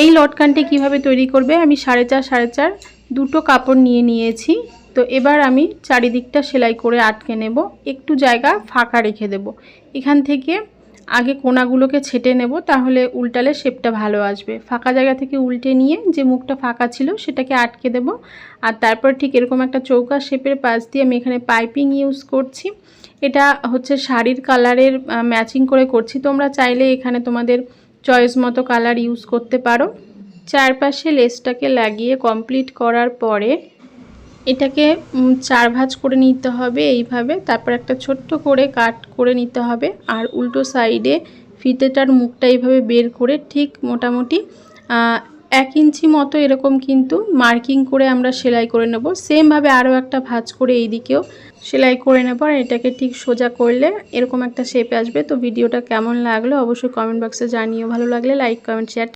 এই লটকানটি কীভাবে তৈরি করবে? আমি সাড়ে চার সাড়ে চার দুটো কাপড় নিয়ে নিয়েছি। তো এবার আমি চারিদিকটা সেলাই করে আটকে নেব। একটু জায়গা ফাঁকা রেখে দেব। এখান থেকে আগে কোনাগুলোকে ছেটে নেব, তাহলে উল্টালে শেপটা ভালো আসবে। ফাঁকা জায়গা থেকে উল্টে নিয়ে যে মুখটা ফাঁকা ছিল সেটাকে আটকে দেব। আর তারপর ঠিক এরকম একটা চৌকা শেপের পাশ দিয়ে আমি এখানে পাইপিং ইউজ করছি। এটা হচ্ছে শাড়ির কালারের ম্যাচিং করে করছি। তোমরা চাইলে এখানে তোমাদের চয়েস মতো কালার ইউজ করতে পারো। চারপাশে লেসটাকে লাগিয়ে কমপ্লিট করার পরে এটাকে চার ভাঁজ করে নিতে হবে এইভাবে। তারপর একটা ছোট্ট করে কাট করে নিতে হবে। আর উল্টো সাইডে ফিতেটার মুখটা এইভাবে বের করে ঠিক মোটামুটি এক ইঞ্চি মতো এরকম কিন্তু মার্কিং করে আমরা সেলাই করে নেব। সেমভাবে আরও একটা ভাঁজ করে এই দিকেও সেলাই করে নেব আর এটাকে ঠিক সোজা করলে এরকম একটা শেপে আসবে। তো ভিডিওটা কেমন লাগল অবশ্যই কমেন্ট বক্সে জানিও। ভালো লাগলে লাইক কমেন্ট শেয়ার